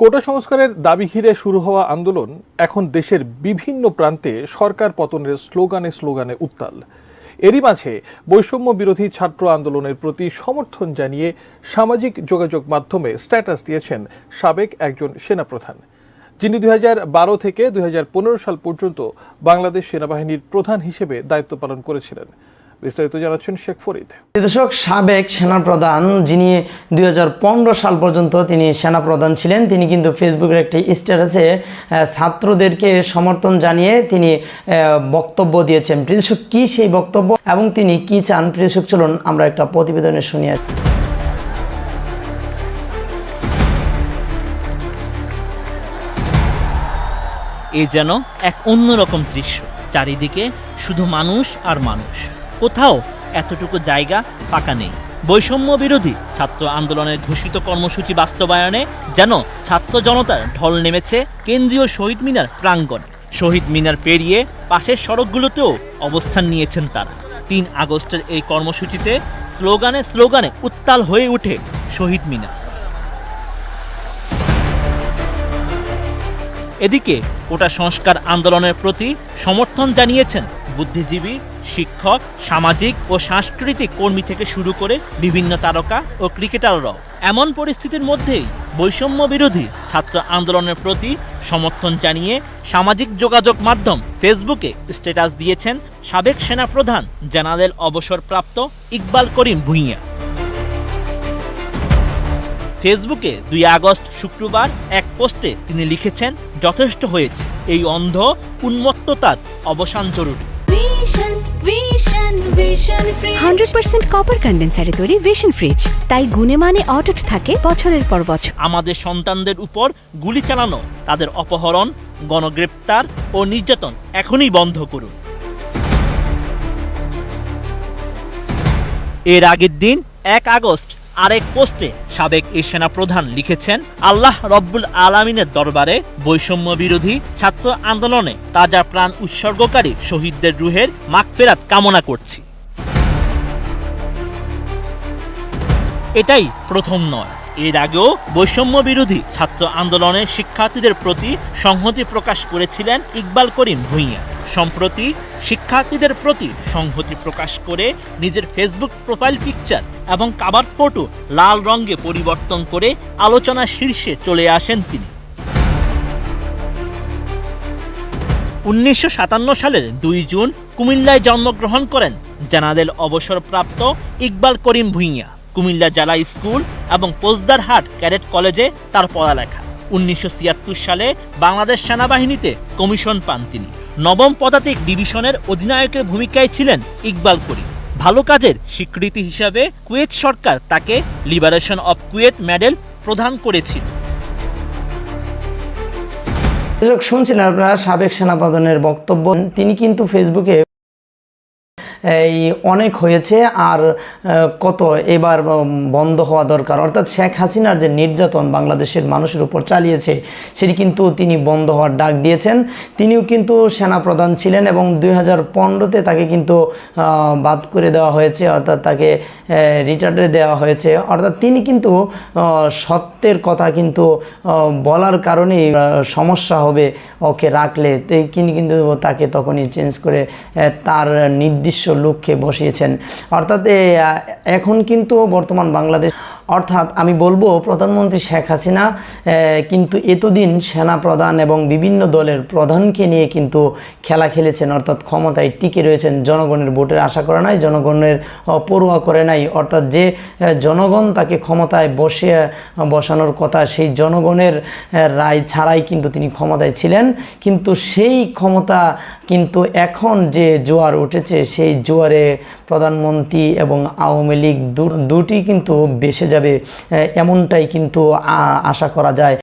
কোটা সংস্কারের দাবি ঘিরে শুরু হওয়া আন্দোলন এখন দেশের বিভিন্ন প্রান্তে সরকার পতনের স্লোগানে স্লোগানে উত্তাল। এরই মাঝে বৈষম্য বিরোধী ছাত্র আন্দোলনের প্রতি সমর্থন জানিয়ে সামাজিক যোগাযোগ মাধ্যমে স্ট্যাটাস দিয়েছেন সাবেক একজন সেনাপ্রধান, যিনি দুই বারো থেকে দুই হাজার পনেরো সাল পর্যন্ত বাংলাদেশ সেনাবাহিনীর প্রধান হিসেবে দায়িত্ব পালন করেছিলেন। বিস্তারিত জানাচ্ছেন শেখ ফরিদ। দর্শক সাবেক সেনাপ্রধান যিনি দুই হাজার পনেরো সাল পর্যন্ত তিনি সেনাপ্রধান ছিলেন তিনি কিন্তু ফেসবুকের একটি স্ট্যাটাসে ছাত্রদেরকে সমর্থন জানিয়ে তিনি আহ, বক্তব্য দিয়েছেন। প্রিয়দর্শক কী সেই বক্তব্য এবং তিনি কি চান? প্রিয়দর্শক চলুন আমরা একটা প্রতিবেদনে শুনি। আসি। এ যেন এক অন্যরকম দৃশ্য চারিদিকে শুধু মানুষ আর মানুষ। কোথাও এতটুকু জায়গা ফাঁকা নেই। বৈষম্য বিরোধী ছাত্র আন্দোলনের ঘোষিত কর্মসূচি বাস্তবায়নে যেন ছাত্র জনতার ঢল নেমেছে কেন্দ্রীয় শহীদ মিনার প্রাঙ্গণ। শহীদ মিনার পেরিয়ে পাশের সড়কগুলোতেও অবস্থান নিয়েছেন তারা। তিন আগস্টের এই কর্মসূচিতে স্লোগানে স্লোগানে উত্তাল হয়ে ওঠে শহীদ মিনার। এদিকে কোটা সংস্কার আন্দোলনের প্রতি সমর্থন জানিয়েছেন বুদ্ধিজীবী শিক্ষক, সামাজিক ও সাংস্কৃতিক কর্মী থেকে শুরু করে বিভিন্ন তারকা ও ক্রিকেটাররাও এমন পরিস্থিতির মধ্যেই বৈষম্য বিরোধী ছাত্র আন্দোলনের প্রতি সমর্থন জানিয়ে সামাজিক যোগাযোগ মাধ্যম ফেসবুকে স্ট্যাটাস দিয়েছেন সাবেক সেনাপ্রধান জেনারেল অবসরপ্রাপ্ত ইকবাল করিম ভুঁইয়া। ফেসবুকে দুই আগস্ট শুক্রবার এক পোস্টে তিনি লিখেছেন, যথেষ্ট হয়েছে। এই অন্ধ, উন্মত্ততার অবসান জরুরি। হান্ড্রেড পার্সেন্ট কপার কন্ডেন্সারে তৈরি ভিশন ফ্রিজ তাই গুণে মানে অটুট থাকে বছরের পর বছর। আমাদের সন্তানদের উপর গুলি চালানো তাদের অপহরণ গণগ্রেপ্তার ও নির্যাতন এখনই বন্ধ করুন। এর আগের দিন এক আগস্ট আরেক পোস্টে সাবেক এই সেনাপ্রধান লিখেছেন, আল্লাহ রব্বুল আলামিনের দরবারে বৈষম্য বিরোধী ছাত্র আন্দোলনে তাজা প্রাণ উৎসর্গকারী শহীদদের রুহের মাগফেরাত কামনা করছি। এটাই প্রথম নয়। এর আগেও বৈষম্য বিরোধী ছাত্র আন্দোলনের শিক্ষার্থীদের প্রতি সংহতি প্রকাশ করেছিলেন ইকবাল করিম ভূঁইয়া। সম্প্রতি শিক্ষার্থীদের প্রতি সংহতি প্রকাশ করে নিজের ফেসবুক প্রোফাইল পিকচার এবং কাবার ফটো লাল রঙে পরিবর্তন করে আলোচনা শীর্ষে চলে আসেন তিনি। উনিশশো সাতান্ন সালের দুই জুন কুমিল্লায় জন্মগ্রহণ করেন জেনারেল অবসরপ্রাপ্ত ইকবাল করিম ভুঁইয়া। কুমিল্লা জেলা স্কুল এবং পোজদারহাট ক্যাডেট কলেজে তার পড়ালেখা। উনিশশো ছিয়াত্তর সালে বাংলাদেশ সেনাবাহিনীতে কমিশন পান তিনি। নবম পদাতিক ডিভিশনের অধিনায়কের ভূমিকায় ছিলেন ইকবাল করিম। ভালো কাজের স্বীকৃতি হিসাবে কুয়েত সরকার তাকে লিবারেশন অব কুয়েত মেডেল প্রদান করেছিল। শুনছিলেন আপনারা সাবেক সেনাপ্রধানের বক্তব্য। তিনি কিন্তু ফেসবুকে এই অনেক হয়েছে আর কত এবার বন্ধ হওয়া দরকার। অর্থাৎ শেখ হাসিনার যে নির্যাতন বাংলাদেশের মানুষের উপর চালিয়েছে, সেটি কিন্তু তিনি বন্ধ হওয়ার ডাক দিয়েছেন। তিনিও কিন্তু সেনাপ্রধান ছিলেন এবং দুই হাজার পনেরোতে তাকে কিন্তু বাদ করে দেওয়া হয়েছে, অর্থাৎ তাকে রিটার্ডে দেওয়া হয়েছে। অর্থাৎ তিনি কিন্তু সত্যের কথা কিন্তু বলার কারণেই সমস্যা হবে ওকে রাখলে। তিনি কিন্তু তাকে তখনই চেঞ্জ করে তার নির্দিষ্ট লক্ষ্যে বসিয়েছেন। অর্থাৎ এখন কিন্তু বর্তমান বাংলাদেশ, অর্থাৎ আমি বলব প্রধানমন্ত্রী শেখ হাসিনা কিন্তু এতদিন সেনা প্রধান এবং বিভিন্ন দলের প্রধানকে নিয়ে কিন্তু খেলা খেলেছেন, অর্থাৎ ক্ষমতায় টিকে রয়েছেন, জনগণের ভোটের আশা করে নাই, জনগণের পড়ুয়া করে নাই। অর্থাৎ যে জনগণ তাকে ক্ষমতায় বসে বসানোর কথা, সেই জনগণের রায় ছাড়াই কিন্তু তিনি ক্ষমতায় ছিলেন। কিন্তু সেই ক্ষমতা কিন্তু এখন যে জোয়ার উঠেছে, সেই জোয়ারে প্রধানমন্ত্রী এবং আওয়ামী লীগ দুটি কিন্তু বেসে যাবে এমনটাই কিন্তু আশা করা যায়।